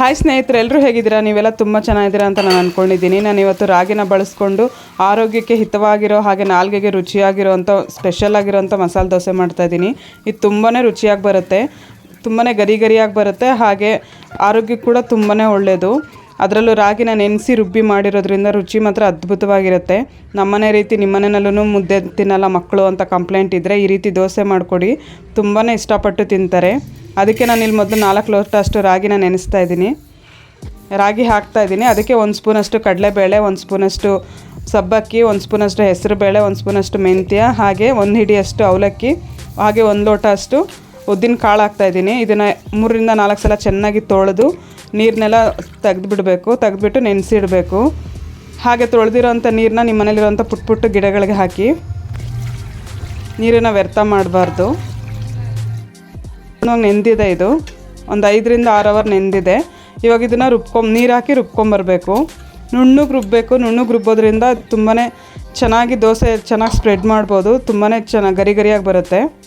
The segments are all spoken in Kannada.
ಹಾಯ್ ಸ್ನೇಹಿತರೆ ಎಲ್ಲರೂ ಹೇಗಿದ್ದೀರಾ? ನೀವೆಲ್ಲ ತುಂಬ ಚೆನ್ನಾಗಿದ್ದೀರಾ ಅಂತ ನಾನು ಅಂದ್ಕೊಂಡಿದ್ದೀನಿ ನಾನು ಇವತ್ತು ರಾಗಿನ ಬಳಸ್ಕೊಂಡು ಆರೋಗ್ಯಕ್ಕೆ ಹಿತವಾಗಿರೋ ಹಾಗೆ ನಾಲ್ಗೆಗೆ ರುಚಿಯಾಗಿರೋ ಅಂಥ ಸ್ಪೆಷಲ್ ಆಗಿರೋಂಥ ಮಸಾಲೆ ದೋಸೆ ಮಾಡ್ತಾಯಿದ್ದೀನಿ ಇದು ತುಂಬಾ ರುಚಿಯಾಗಿ ಬರುತ್ತೆ. ತುಂಬಾ ಗರಿ ಗರಿಯಾಗಿ ಬರುತ್ತೆ. ಹಾಗೆ ಆರೋಗ್ಯಕ್ಕೆ ಕೂಡ ತುಂಬಾ ಒಳ್ಳೆಯದು ಅದರಲ್ಲೂ ರಾಗಿನ ನೆನೆಸಿ ರುಬ್ಬಿ ಮಾಡಿರೋದ್ರಿಂದ ರುಚಿ ಮಾತ್ರ ಅದ್ಭುತವಾಗಿರುತ್ತೆ. ನಮ್ಮನೆ ರೀತಿ ನಿಮ್ಮನೆಯಲ್ಲೂ ಮುದ್ದೆ ತಿನ್ನಲ್ಲ ಮಕ್ಕಳು ಅಂತ ಕಂಪ್ಲೇಂಟ್ ಇದ್ದರೆ ಈ ರೀತಿ ದೋಸೆ ಮಾಡಿಕೊಡಿ. ತುಂಬಾ ಇಷ್ಟಪಟ್ಟು ತಿಂತಾರೆ. ಅದಕ್ಕೆ ನಾನು ಇಲ್ಲಿ ಮೊದಲು ನಾಲ್ಕು ಲೋಟ ಅಷ್ಟು ರಾಗಿನ ನೆನೆಸ್ತಾ ಇದ್ದೀನಿ. ರಾಗಿ ಹಾಕ್ತಾ ಇದ್ದೀನಿ. ಅದಕ್ಕೆ ಒಂದು ಸ್ಪೂನಷ್ಟು ಕಡಲೆಬೇಳೆ, ಒಂದು ಸ್ಪೂನಷ್ಟು ಸಬ್ಬಕ್ಕಿ, ಒಂದು ಸ್ಪೂನಷ್ಟು ಹೆಸರುಬೇಳೆ, ಒಂದು ಸ್ಪೂನಷ್ಟು ಮೆಂತ್ಯ, ಹಾಗೆ ಒಂದು ಹಿಡಿಯಷ್ಟು ಅವಲಕ್ಕಿ, ಹಾಗೆ ಒಂದು ಲೋಟ ಅಷ್ಟು ಉದ್ದಿನ ಕಾಳು ಹಾಕ್ತಾಯಿದ್ದೀನಿ ಇದನ್ನು ಮೂರರಿಂದ ನಾಲ್ಕು ಸಲ ಚೆನ್ನಾಗಿ ತೊಳೆದು ನೀರನ್ನೆಲ್ಲ ತೆಗೆದುಬಿಡಬೇಕು, ತೆಗೆದುಬಿಟ್ಟು ನೆನೆಸಿಡಬೇಕು. ಹಾಗೆ ತೊಳೆದಿರೋಂಥ ನೀರನ್ನ ನಿಮ್ಮ ಮನೇಲಿರೋಂಥ ಪುಟ್ಟ ಪುಟ್ಟ ಗಿಡಗಳಿಗೆ ಹಾಕಿ ನೀರನ್ನು ವ್ಯರ್ಥ ಮಾಡಬಾರ್ದು. ನೆಂದಿದೆ ಇದು. ಒಂದು ಐದರಿಂದ ಆರು ಅವರ್ ನೆಂದಿದೆ. ಇವಾಗ ಇದನ್ನು ರುಬ್ಕೊಂ, ನೀರು ಹಾಕಿ ರುಬ್ಕೊಂಬರ್ಬೇಕು. ನುಣ್ಣಗೆ ರುಬ್ಬಬೇಕು ನುಣ್ಣಗೆ ರುಬ್ಬೋದ್ರಿಂದ ತುಂಬಾ ಚೆನ್ನಾಗಿ ದೋಸೆ ಚೆನ್ನಾಗಿ ಸ್ಪ್ರೆಡ್ ಮಾಡ್ಬೋದು. ತುಂಬಾ ಚೆನ್ನಾಗಿ ಗರಿ ಗರಿಯಾಗಿ ಬರುತ್ತೆ.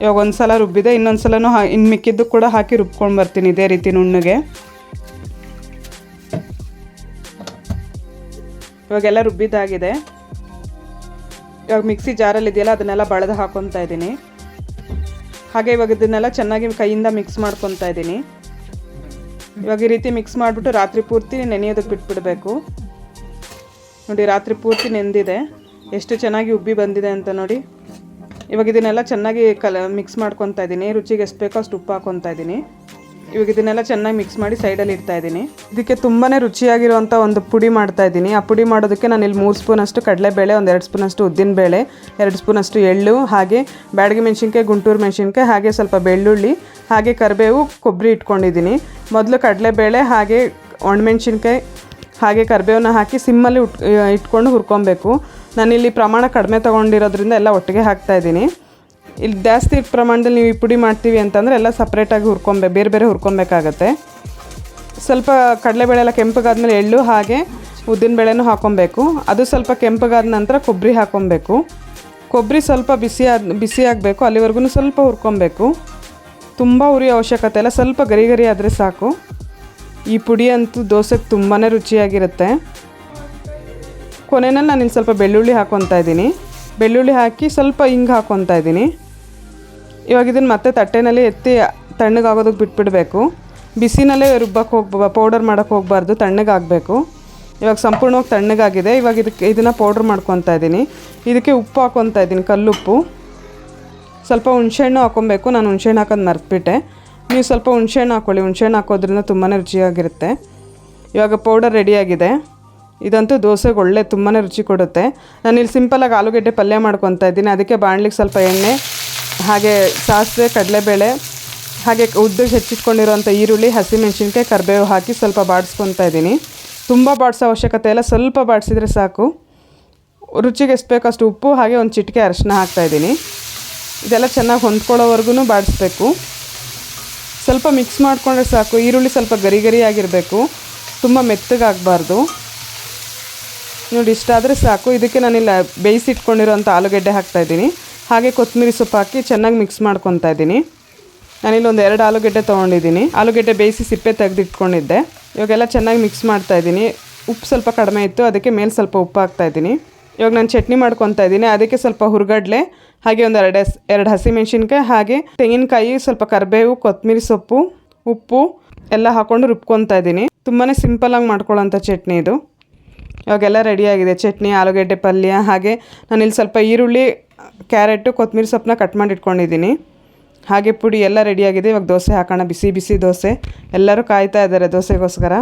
ಇವಾಗ ಒಂದು ಸಲ ರುಬ್ಬಿದೆ ಇನ್ನೊಂದು ಸಲನೂ ಇನ್ನು ಮಿಕ್ಕಿದ್ದು ಕೂಡ ಹಾಕಿ ರುಬ್ಕೊಂಡು ಬರ್ತೀನಿ ಇದೇ ರೀತಿ ನುಣ್ಣಗೆ. ಇವಾಗೆಲ್ಲ ರುಬ್ಬಿದ್ದಾಗಿದೆ. ಇವಾಗ ಮಿಕ್ಸಿ ಜಾರಲ್ಲಿ ಇದೆಯಲ್ಲ, ಅದನ್ನೆಲ್ಲ ಬಳೆದು ಹಾಕೊತಾ ಇದ್ದೀನಿ. ಹಾಗೆ ಇವಾಗ ಇದನ್ನೆಲ್ಲ ಚೆನ್ನಾಗಿ ಕೈಯಿಂದ ಮಿಕ್ಸ್ ಮಾಡ್ಕೊತಾ ಇದ್ದೀನಿ. ಇವಾಗ ಈ ರೀತಿ ಮಿಕ್ಸ್ ಮಾಡಿಬಿಟ್ಟು ರಾತ್ರಿ ಪೂರ್ತಿ ನೆನೆಯೋದಕ್ಕೆ ಬಿಟ್ಬಿಡಬೇಕು. ನೋಡಿ, ರಾತ್ರಿ ಪೂರ್ತಿ ನೆಂದಿದೆ. ಎಷ್ಟು ಚೆನ್ನಾಗಿ ಉಬ್ಬಿ ಬಂದಿದೆ ಅಂತ ನೋಡಿ. ಇವಾಗ ಇದನ್ನೆಲ್ಲ ಚೆನ್ನಾಗಿ ಕಲ ಮಿಕ್ಸ್ ಮಾಡ್ಕೊತಾ ಇದ್ದೀನಿ. ರುಚಿಗೆ ಎಷ್ಟು ಬೇಕೋ ಅಷ್ಟು ಉಪ್ಪು ಹಾಕೊತಾ ಇದ್ದೀನಿ. ಇವಾಗ ಇದನ್ನೆಲ್ಲ ಚೆನ್ನಾಗಿ ಮಿಕ್ಸ್ ಮಾಡಿ ಸೈಡಲ್ಲಿ ಇಡ್ತಾ ಇದ್ದೀನಿ. ಇದಕ್ಕೆ ತುಂಬಾ ರುಚಿಯಾಗಿರುವಂಥ ಒಂದು ಪುಡಿ ಮಾಡ್ತಾ ಇದ್ದೀನಿ. ಆ ಪುಡಿ ಮಾಡೋದಕ್ಕೆ ನಾನು ಇಲ್ಲಿ ಮೂರು ಸ್ಪೂನಷ್ಟು ಕಡಲೆಬೇಳೆ, ಒಂದು ಎರಡು ಸ್ಪೂನಷ್ಟು ಉದ್ದಿನಬೇಳೆ, ಎರಡು ಸ್ಪೂನಷ್ಟು ಎಳ್ಳು, ಹಾಗೆ ಬ್ಯಾಡಗಿ ಮೆಣಸಿನ್ಕಾಯಿ, ಗುಂಟೂರು ಮೆಣಸಿನ್ಕಾಯಿ, ಹಾಗೆ ಸ್ವಲ್ಪ ಬೆಳ್ಳುಳ್ಳಿ, ಹಾಗೆ ಕರಿಬೇವು, ಕೊಬ್ಬರಿ ಇಟ್ಕೊಂಡಿದ್ದೀನಿ. ಮೊದಲು ಕಡಲೆಬೇಳೆ, ಹಾಗೆ ಒಣಮೆಣ್ಸಿನ್ಕಾಯಿ ಹಾಗೆ ಕರಿಬೇವನ್ನ ಹಾಕಿ ಸಿಮ್ಮಲ್ಲಿ ಉಟ್ ಇಟ್ಕೊಂಡು ಹುರ್ಕೊಬೇಕು. ನಾನಿಲ್ಲಿ ಪ್ರಮಾಣ ಕಡಿಮೆ ತೊಗೊಂಡಿರೋದ್ರಿಂದ ಎಲ್ಲ ಒಟ್ಟಿಗೆ ಹಾಕ್ತಾಯಿದ್ದೀನಿ ಇಲ್ಲಿ ಜಾಸ್ತಿ ಪ್ರಮಾಣದಲ್ಲಿ ನೀವು ಈ ಪುಡಿ ಮಾಡ್ತೀವಿ ಅಂತಂದರೆ ಎಲ್ಲ ಸಪ್ರೇಟಾಗಿ ಹುರ್ಕೊಬೇಕು ಬೇರೆ ಬೇರೆ ಹುರ್ಕೊಬೇಕಾಗತ್ತೆ. ಸ್ವಲ್ಪ ಕಡಲೆಬೇಳೆ ಎಲ್ಲ ಕೆಂಪಗಾದ್ಮೇಲೆ ಎಳ್ಳು ಹಾಗೆ ಉದ್ದಿನಬೇಳೆನೂ ಹಾಕೊಬೇಕು. ಅದು ಸ್ವಲ್ಪ ಕೆಂಪಗಾದ ನಂತರ ಕೊಬ್ಬರಿ ಹಾಕೊಬೇಕು. ಕೊಬ್ಬರಿ ಸ್ವಲ್ಪ ಬಿಸಿ ಆದ ಬಿಸಿ ಆಗಬೇಕು ಅಲ್ಲಿವರೆಗೂ ಸ್ವಲ್ಪ ಹುರ್ಕೊಬೇಕು. ತುಂಬ ಉರಿಯೋ ಅವಶ್ಯಕತೆ ಇಲ್ಲ, ಸ್ವಲ್ಪ ಗರಿ ಗರಿ ಆದರೆ ಸಾಕು. ಈ ಪುಡಿ ಅಂತೂ ದೋಸೆಗೆ ತುಂಬಾ ರುಚಿಯಾಗಿರುತ್ತೆ. ಕೊನೆಯಲ್ಲಿ ನಾನು ಇಲ್ಲಿ ಸ್ವಲ್ಪ ಬೆಳ್ಳುಳ್ಳಿ ಹಾಕ್ಕೊತಾ ಇದ್ದೀನಿ. ಬೆಳ್ಳುಳ್ಳಿ ಹಾಕಿ ಸ್ವಲ್ಪ ಹಿಂಗೆ ಹಾಕ್ಕೊತಾ ಇದ್ದೀನಿ. ಇವಾಗ ಇದನ್ನು ಮತ್ತೆ ತಟ್ಟೆನಲ್ಲಿ ಎತ್ತಿ ತಣ್ಣಗಾಗೋದಕ್ಕೆ ಬಿಟ್ಬಿಡಬೇಕು. ಬಿಸಿನಲ್ಲೇ ರುಬ್ಬಕ್ಕೆ ಹೋಗ್ಬ, ಪೌಡರ್ ಮಾಡೋಕ್ಕೆ ಹೋಗಬಾರ್ದು, ತಣ್ಣಗಾಗಬೇಕು. ಇವಾಗ ಸಂಪೂರ್ಣವಾಗಿ ತಣ್ಣಗಾಗಿದೆ. ಇವಾಗ ಇದಕ್ಕೆ, ಇದನ್ನು ಪೌಡ್ರ್ ಮಾಡ್ಕೊತಾ ಇದ್ದೀನಿ. ಇದಕ್ಕೆ ಉಪ್ಪು ಹಾಕ್ಕೊತಾ ಇದ್ದೀನಿ, ಕಲ್ಲುಪ್ಪು. ಸ್ವಲ್ಪ ಹುಣ್ಸೆಹಣ್ಣು ಹಾಕ್ಕೊಬೇಕು ನಾನು ಹುಣ್ಸೆಹಣ್ಣು ಹಾಕೋದು ಮರೆತುಬಿಟ್ಟೆ. ನೀವು ಸ್ವಲ್ಪ ಹುಣ್ಸೆಹಣ್ಣು ಹಾಕ್ಕೊಳ್ಳಿ ಹುಣ್ಸೆಹಣ್ಣು ಹಾಕೋದ್ರಿಂದ ತುಂಬಾ ರುಚಿಯಾಗಿರುತ್ತೆ. ಇವಾಗ ಪೌಡರ್ ರೆಡಿಯಾಗಿದೆ ಇದಂತೂ ದೋಸೆಗೆ ಒಳ್ಳೆ ತುಂಬಾ ರುಚಿ ಕೊಡುತ್ತೆ. ನಾನು ಇಲ್ಲಿ ಸಿಂಪಲಾಗಿ ಆಲೂಗಡ್ಡೆ ಪಲ್ಯ ಮಾಡ್ಕೊತಾ ಇದ್ದೀನಿ. ಅದಕ್ಕೆ ಬಾಣಲಿಗೆ ಸ್ವಲ್ಪ ಎಣ್ಣೆ, ಹಾಗೆ ಸಾಸಿವೆ, ಕಡಲೆಬೇಳೆ, ಹಾಗೆ ಉದ್ದಕ್ಕೆ ಹೆಚ್ಚಿಟ್ಕೊಂಡಿರೋಂಥ ಈರುಳ್ಳಿ, ಹಸಿಮೆಣಸಿನ್ಕಾಯಿ, ಕರಿಬೇವು ಹಾಕಿ ಸ್ವಲ್ಪ ಬಾಡಿಸ್ಕೊತಾ ಇದ್ದೀನಿ. ತುಂಬ ಬಾಡಿಸೋ ಅವಶ್ಯಕತೆ ಇಲ್ಲ. ಸ್ವಲ್ಪ ಬಾಡಿಸಿದ್ರೆ ಸಾಕು. ರುಚಿಗೆ ಎಷ್ಟು ಬೇಕೋ ಅಷ್ಟು ಉಪ್ಪು, ಹಾಗೆ ಒಂದು ಚಿಟಿಕೆ ಅರಿಶಿನ ಹಾಕ್ತಾಯಿದ್ದೀನಿ ಇದೆಲ್ಲ ಚೆನ್ನಾಗಿ ಹೊಂದ್ಕೊಳ್ಳೋವರೆಗೂ ಬಾಡಿಸ್ಬೇಕು. ಸ್ವಲ್ಪ ಮಿಕ್ಸ್ ಮಾಡಿಕೊಂಡ್ರೆ ಸಾಕು. ಈರುಳ್ಳಿ ಸ್ವಲ್ಪ ಗರಿ ಗರಿಯಾಗಿರಬೇಕು ತುಂಬ ಮೆತ್ತಗಾಗಬಾರ್ದು. ನೋಡಿ ಇಷ್ಟಾದರೆ ಸಾಕು. ಇದಕ್ಕೆ ನಾನಿಲ್ಲ ಬೇಯಿಸಿಟ್ಕೊಂಡಿರೋಂಥ ಆಲೂಗಡ್ಡೆ ಹಾಕ್ತಾಯಿದ್ದೀನಿ ಹಾಗೆ ಕೊತ್ತಂಬರಿ ಸೊಪ್ಪು ಹಾಕಿ ಚೆನ್ನಾಗಿ ಮಿಕ್ಸ್ ಮಾಡ್ಕೊತಾ ಇದ್ದೀನಿ. ನಾನಿಲ್ಲಿ ಒಂದು ಎರಡು ಆಲೂಗಡ್ಡೆ ತೊಗೊಂಡಿದ್ದೀನಿ. ಆಲೂಗಡ್ಡೆ ಬೇಯಿಸಿ ಸಿಪ್ಪೆ ತೆಗೆದಿಟ್ಕೊಂಡಿದ್ದೆ. ಇವಾಗೆಲ್ಲ ಚೆನ್ನಾಗಿ ಮಿಕ್ಸ್ ಮಾಡ್ತಾಯಿದ್ದೀನಿ ಉಪ್ಪು ಸ್ವಲ್ಪ ಕಡಿಮೆ ಇತ್ತು. ಅದಕ್ಕೆ ಮೇಲೆ ಸ್ವಲ್ಪ ಉಪ್ಪು ಹಾಕ್ತಾಯಿದ್ದೀನಿ ಇವಾಗ ನಾನು ಚಟ್ನಿ ಮಾಡ್ಕೊತಾ ಇದ್ದೀನಿ. ಅದಕ್ಕೆ ಸ್ವಲ್ಪ ಹುರ್ಗಡ್ಲೆ, ಹಾಗೆ ಒಂದು ಎರಡು ಹಸಿ, ಎರಡು ಹಸಿಮೆಣ್ಸಿನ್ಕಾಯಿ, ಹಾಗೆ ತೆಂಗಿನಕಾಯಿ, ಸ್ವಲ್ಪ ಕರಿಬೇವು ಕೊತ್ತಂಬರಿ ಸೊಪ್ಪು, ಉಪ್ಪು ಎಲ್ಲ ಹಾಕ್ಕೊಂಡು ರುಬ್ಕೊತಾ ಇದ್ದೀನಿ. ತುಂಬಾ ಸಿಂಪಲಾಗಿ ಮಾಡ್ಕೊಳ್ಳೋಂಥ ಚಟ್ನಿ ಇದು. ಇವಾಗೆಲ್ಲ ರೆಡಿಯಾಗಿದೆ ಚಟ್ನಿ, ಆಲೂಗಡ್ಡೆ ಪಲ್ಯ, ಹಾಗೆ ನಾನಿಲ್ಲಿ ಸ್ವಲ್ಪ ಈರುಳ್ಳಿ, ಕ್ಯಾರೆಟು ಕೊತ್ತಂಬರಿ ಸೊಪ್ಪನ್ನ ಕಟ್ ಮಾಡಿ ಇಟ್ಕೊಂಡಿದ್ದೀನಿ. ಹಾಗೆ ಪುಡಿ ಎಲ್ಲ ರೆಡಿಯಾಗಿದೆ ಇವಾಗ ದೋಸೆ ಹಾಕೋಣ. ಬಿಸಿ ಬಿಸಿ ದೋಸೆ. ಎಲ್ಲರೂ ಕಾಯ್ತಾ ಇದ್ದಾರೆ ದೋಸೆಗೋಸ್ಕರ.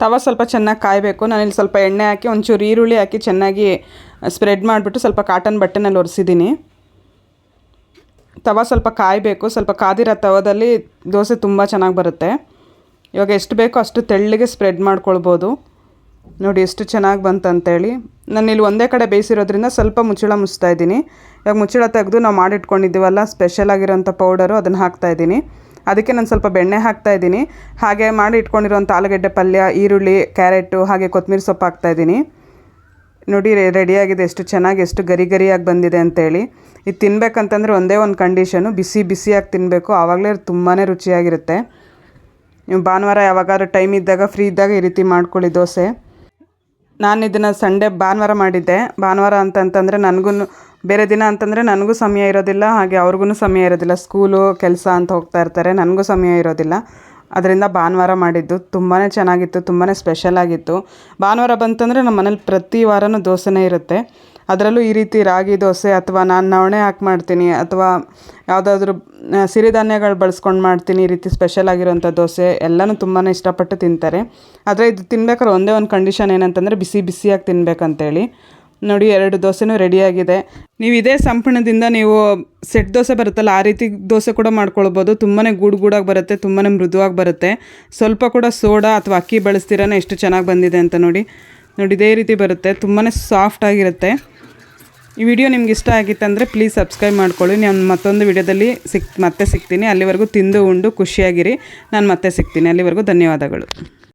ತವ ಸ್ವಲ್ಪ ಚೆನ್ನಾಗಿ ಕಾಯಬೇಕು. ನಾನಿಲ್ಲಿ ಸ್ವಲ್ಪ ಎಣ್ಣೆ ಹಾಕಿ, ಒಂಚೂರು ಈರುಳ್ಳಿ ಹಾಕಿ ಚೆನ್ನಾಗಿ ಸ್ಪ್ರೆಡ್ ಮಾಡಿಬಿಟ್ಟು ಸ್ವಲ್ಪ ಕಾಟನ್ ಬಟ್ಟೆನಲ್ಲಿ ಒರೆಸಿದ್ದೀನಿ. ತವ ಸ್ವಲ್ಪ ಕಾಯಬೇಕು. ಸ್ವಲ್ಪ ಕಾದಿರೋ ತವದಲ್ಲಿ ದೋಸೆ ತುಂಬ ಚೆನ್ನಾಗಿ ಬರುತ್ತೆ. ಇವಾಗ ಎಷ್ಟು ಬೇಕೋ ಅಷ್ಟು ತೆಳ್ಳಗೆ ಸ್ಪ್ರೆಡ್ ಮಾಡ್ಕೊಳ್ಬೋದು. ನೋಡಿ ಎಷ್ಟು ಚೆನ್ನಾಗಿ ಬಂತಂತೇಳಿ. ನಾನು ಇಲ್ಲಿ ಒಂದೇ ಕಡೆ ಬೇಯಿಸಿರೋದ್ರಿಂದ ಸ್ವಲ್ಪ ಮುಚ್ಚಳ ಮುಚ್ತಾ ಇದ್ದೀನಿ. ಇವಾಗ ಮುಚ್ಚಳ ತೆಗೆದು ನಾವು ಮಾಡಿಟ್ಕೊಂಡಿದ್ದೀವಲ್ಲ ಸ್ಪೆಷಲ್ ಆಗಿರೋಂಥ ಪೌಡರು ಅದನ್ನು ಹಾಕ್ತಾಯಿದ್ದೀನಿ ಅದಕ್ಕೆ ನಾನು ಸ್ವಲ್ಪ ಬೆಣ್ಣೆ ಹಾಕ್ತಾ ಇದ್ದೀನಿ. ಹಾಗೆ ಮಾಡಿ ಇಟ್ಕೊಂಡಿರೋಂಥ ಆಲೂಗಡ್ಡೆ ಪಲ್ಯ, ಈರುಳ್ಳಿ, ಕ್ಯಾರೆಟು, ಹಾಗೆ ಕೊತ್ತಂಬರಿ ಸೊಪ್ಪು ಹಾಕ್ತಾಯಿದ್ದೀನಿ ನೋಡಿ ರೆಡಿಯಾಗಿದೆ. ಎಷ್ಟು ಚೆನ್ನಾಗಿ, ಎಷ್ಟು ಗರಿ ಗರಿಯಾಗಿ ಬಂದಿದೆ ಅಂತೇಳಿ. ಇದು ತಿನ್ಬೇಕಂತಂದರೆ ಒಂದೇ ಒಂದು ಕಂಡೀಷನು ಬಿಸಿ, ಬಿಸಿಯಾಗಿ ತಿನ್ನಬೇಕು ಆವಾಗಲೇ ತುಂಬಾ ರುಚಿಯಾಗಿರುತ್ತೆ. ನೀವು ಭಾನುವಾರ ಯಾವಾಗಾದ್ರೂ ಟೈಮ್ ಇದ್ದಾಗ ಫ್ರೀ ಇದ್ದಾಗ ಈ ರೀತಿ ಮಾಡ್ಕೊಳ್ಳಿ ದೋಸೆ. ನಾನು ಇದನ್ನು ಸಂಡೇ ಭಾನುವಾರ ಮಾಡಿದ್ದೆ. ಭಾನುವಾರ ಅಂತಂತಂದರೆ ನನಗೂ ಬೇರೆ ದಿನ ಅಂತಂದರೆ ನನಗೂ ಸಮಯ ಇರೋದಿಲ್ಲ, ಹಾಗೆ ಅವ್ರಿಗೂ ಸಮಯ ಇರೋದಿಲ್ಲ. ಸ್ಕೂಲು, ಕೆಲಸ ಅಂತ ಹೋಗ್ತಾ ಇರ್ತಾರೆ, ನನಗೂ ಸಮಯ ಇರೋದಿಲ್ಲ. ಅದರಿಂದ ಭಾನುವಾರ ಮಾಡಿದ್ದು ತುಂಬಾ ಚೆನ್ನಾಗಿತ್ತು ತುಂಬಾ ಸ್ಪೆಷಲ್ ಆಗಿತ್ತು. ಭಾನುವಾರ ಬಂತಂದರೆ ನಮ್ಮ ಮನೇಲಿ ಪ್ರತಿ ವಾರನೂ ದೋಸೆನೇ ಇರುತ್ತೆ. ಅದರಲ್ಲೂ ಈ ರೀತಿ ರಾಗಿ ದೋಸೆ ಅಥವಾ ನಾನು ನವಣೆ ಹಾಕಿ ಮಾಡ್ತೀನಿ ಅಥವಾ ಯಾವುದಾದ್ರೂ ಸಿರಿಧಾನ್ಯಗಳು ಬಳಸ್ಕೊಂಡು ಮಾಡ್ತೀನಿ, ಈ ರೀತಿ ಸ್ಪೆಷಲ್ ಆಗಿರೋಂಥ ದೋಸೆ ಎಲ್ಲನೂ ತುಂಬಾ ಇಷ್ಟಪಟ್ಟು ತಿಂತಾರೆ. ಆದರೆ ಇದು ತಿನ್ಬೇಕಾದ್ರೆ ಒಂದೇ ಒಂದು ಕಂಡೀಷನ್ ಏನಂತಂದರೆ ಬಿಸಿ ಬಿಸಿಯಾಗಿ ತಿನ್ಬೇಕಂತೇಳಿ. ನೋಡಿ ಎರಡು ದೋಸೆನೂ ರೆಡಿಯಾಗಿದೆ. ನೀವು ಇದೇ ಸಂಪಣದಿಂದ ನೀವು ಸೆಟ್ ದೋಸೆ ಬರುತ್ತಲ್ಲ, ಆ ರೀತಿ ದೋಸೆ ಕೂಡ ಮಾಡ್ಕೊಳ್ಬೋದು. ತುಂಬಾ ಗೂಡು ಗೂಡಾಗಿ ಬರುತ್ತೆ ತುಂಬಾ ಮೃದುವಾಗಿ ಬರುತ್ತೆ. ಸ್ವಲ್ಪ ಕೂಡ ಸೋಡಾ ಅಥವಾ ಅಕ್ಕಿ ಬಳಸ್ತೀರಾನೆ ಎಷ್ಟು ಚೆನ್ನಾಗಿ ಬಂದಿದೆ ಅಂತ ನೋಡಿ. ನೋಡಿ, ಇದೇ ರೀತಿ ಬರುತ್ತೆ. ತುಂಬಾ ಸಾಫ್ಟಾಗಿರುತ್ತೆ ಈ ವಿಡಿಯೋ ನಿಮ್ಗೆ ಇಷ್ಟ ಆಗಿತ್ತಂದರೆ ಪ್ಲೀಸ್ ಸಬ್ಸ್ಕ್ರೈಬ್ ಮಾಡ್ಕೊಳ್ಳಿ. ನಾನು ಮತ್ತೊಂದು ವಿಡಿಯೋದಲ್ಲಿ ಸಿಕ್, ಮತ್ತೆ ಸಿಗ್ತೀನಿ. ಅಲ್ಲಿವರೆಗೂ ತಿಂದು ಉಂಡು, ಖುಷಿಯಾಗಿರಿ. ನಾನು ಮತ್ತೆ ಸಿಗ್ತೀನಿ. ಅಲ್ಲಿವರೆಗೂ ಧನ್ಯವಾದಗಳು.